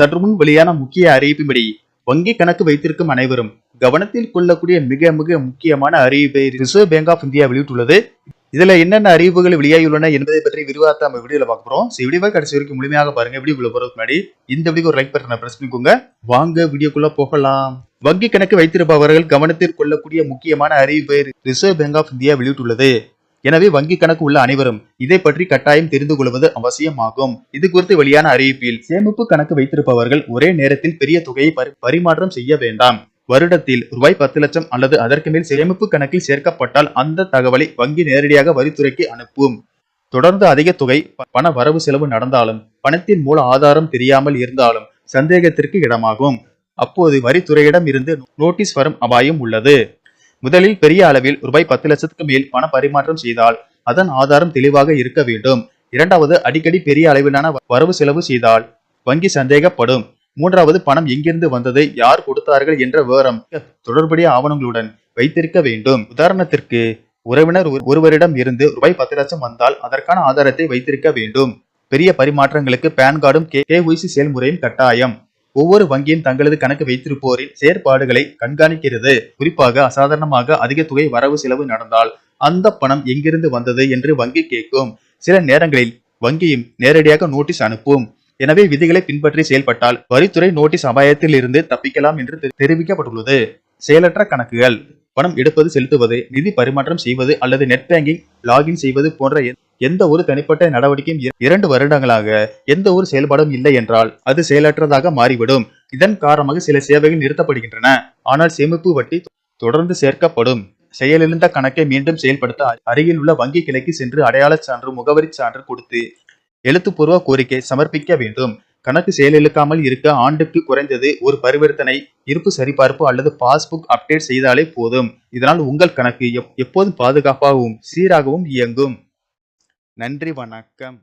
சற்று முன் வெளியான முக்கிய அறிவிப்பின்படி வங்கி கணக்கு வைத்திருக்கும் அனைவரும் கவனத்தில் கொள்ளக்கூடிய மிக மிக முக்கியமான அறிவிப்பை ரிசர்வ் பேங்க் ஆஃப் இந்தியா வெளியிட்டுள்ளது. இதுல என்னென்ன அறிவிப்புகள் வெளியாகியுள்ளன என்பதை பற்றி விரிவாக நம்ம வீடியோல பார்க்க போறோம். கடைசி வரைக்கும் முழுமையாக பாருங்க. வீடியோக்குள்ள போறதுக்கு முன்னாடி இந்த வீடியோக்கு ஒரு லைக் பட்டனை பிரஸ் பண்ணிக்கோங்க. வாங்க வீடியோக்குள்ள போகலாம். வங்கி கணக்கு வைத்திருப்பவர்கள் கவனத்தில் கொள்ளக்கூடிய முக்கியமான அறிவிப்பை ரிசர்வ் பேங்க் ஆஃப் இந்தியா வெளியிட்டுள்ளது. எனவே வங்கி கணக்கு உள்ள அனைவரும் இதை பற்றி கட்டாயம் தெரிந்து கொள்வது அவசியமாகும். இது குறித்து வெளியான அறிவிப்பில் சேமிப்பு கணக்கு வைத்திருப்பவர்கள் ஒரே நேரத்தில் பெரிய தொகையை பரி- பரிமாற்றம் செய்ய வேண்டாம். வருடத்தில் ரூபாய் பத்து லட்சம் அல்லது அதற்கு மேல் சேமிப்பு கணக்கில் சேர்க்கப்பட்டால் அந்த தகவலை வங்கி நேரடியாக வரித்துறைக்கு அனுப்பும். தொடர்ந்து அதிக தொகை பண வரவு செலவு நடந்தாலும் பணத்தின் மூல ஆதாரம் தெரியாமல் இருந்தாலும் சந்தேகத்திற்கு இடமாகும். அப்போது வரித்துறையிடம் இருந்து நோட்டீஸ் வரும் அபாயம் உள்ளது. முதலில் பெரிய அளவில் ரூபாய் பத்து லட்சத்துக்கு மேல் பண பரிமாற்றம் செய்தால் அதன் ஆதாரம் தெளிவாக இருக்க வேண்டும். இரண்டாவது அடிக்கடி பெரிய அளவிலான வரவு செலவு செய்தால் வங்கி சந்தேகப்படும். மூன்றாவது பணம் எங்கிருந்து வந்தது யார் கொடுத்தார்கள் என்ற விவரம் தொடர்புடைய ஆவணங்களுடன் வைத்திருக்க வேண்டும். உதாரணத்திற்கு உறவினர் ஒருவரிடம் இருந்து ரூபாய் பத்து லட்சம் வந்தால் அதற்கான ஆதாரத்தை வைத்திருக்க வேண்டும். பெரிய பரிமாற்றங்களுக்கு பேன் கார்டும் கேஒய்சி செயல்முறையும் கட்டாயம். ஒவ்வொரு வங்கியும் தங்களது கணக்கு வைத்திருப்போரின் செயற்பாடுகளை கண்காணிக்கிறது. குறிப்பாக அசாதாரணமாக அதிக தொகை வரவு செலவு நடந்தால் அந்த பணம் எங்கிருந்து வந்தது என்று வங்கி கேட்கும். சில நேரங்களில் வங்கியும் நேரடியாக நோட்டீஸ் அனுப்பும். எனவே விதிகளை பின்பற்றி செயல்பட்டால் வரித்துறை நோட்டீஸ் அபாயத்தில் இருந்து தப்பிக்கலாம் என்று தெரிவிக்கப்பட்டுள்ளது. செயலற்ற கணக்குகள். பணம் எடுப்பது செலுத்துவது நிதி பரிமாற்றம் செய்வது அல்லது நெட் பேங்கிங் லாகின் செய்வது போன்ற எந்த ஒரு தனிப்பட்ட நடவடிக்கையும் இரண்டு வருடங்களாக எந்த ஒரு செயல்பாடும் இல்லை என்றால் அது செயலற்றதாக மாறிவிடும். இதன் காரணமாக சில சேவைகள் நிறுத்தப்படுகின்றன. ஆனால் சேமிப்பு வட்டி தொடர்ந்து சேர்க்கப்படும். செயலிழந்த கணக்கை மீண்டும் செயல்படுத்த அருகில் உள்ள வங்கி கிளைக்கு சென்று அடையாளச் சான்று முகவரி சான்று கொடுத்து எழுத்துப்பூர்வ கோரிக்கை சமர்ப்பிக்க வேண்டும். கணக்கு செயலிழக்காமல் இருக்க ஆண்டுக்கு குறைந்தது ஒரு பரிவர்த்தனை இருப்பு சரிபார்ப்பு அல்லது பாஸ்புக் அப்டேட் செய்தாலே போதும். இதனால் உங்கள் கணக்கு எப்- எப்போதும் பாதுகாப்பாகவும் சீராகவும் இயங்கும். நன்றி வணக்கம்.